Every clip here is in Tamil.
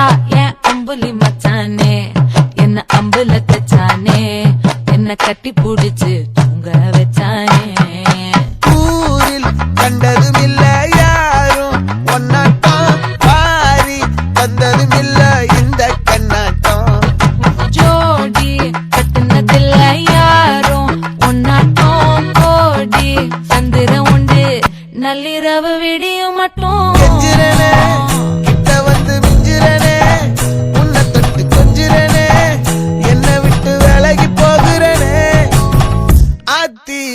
வந்தா ஏன் அம்புலி மச்சானே என்ன அம்புல தச்சானே என்ன கட்டி பிடிச்சு தூங்க வச்சானே. ஊரில் கண்டதும் இல்ல யாரும் ஒன்னாட்டம் பாரி வந்ததும் இல்ல இந்த கண்ணாட்டம். ஜோடி கட்டுனதில்ல யாரும் ஒன்னாட்டம் கோடி சந்திரம் உண்டு. நள்ளிரவு விடியும் மட்டும்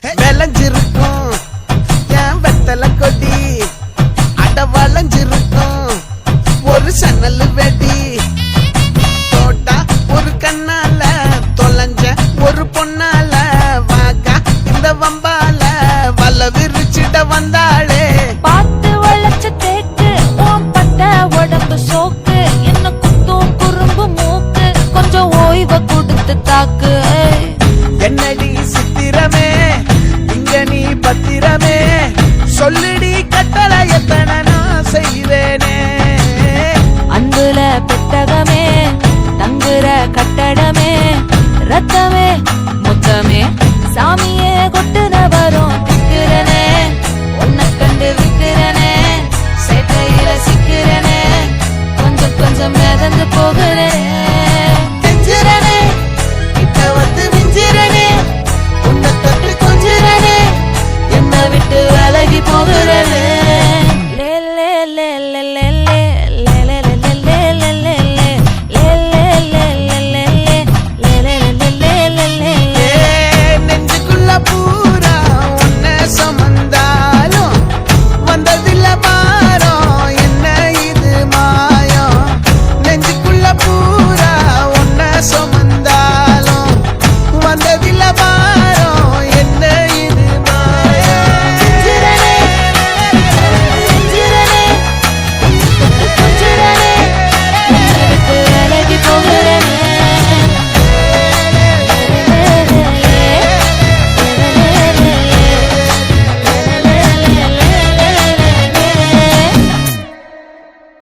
விளைஞ்சிருக்கும். ஏன் வெத்தலை கொடி. அட வளைஞ்சிருக்கும். ஒரு சன்னல் ரத்தமே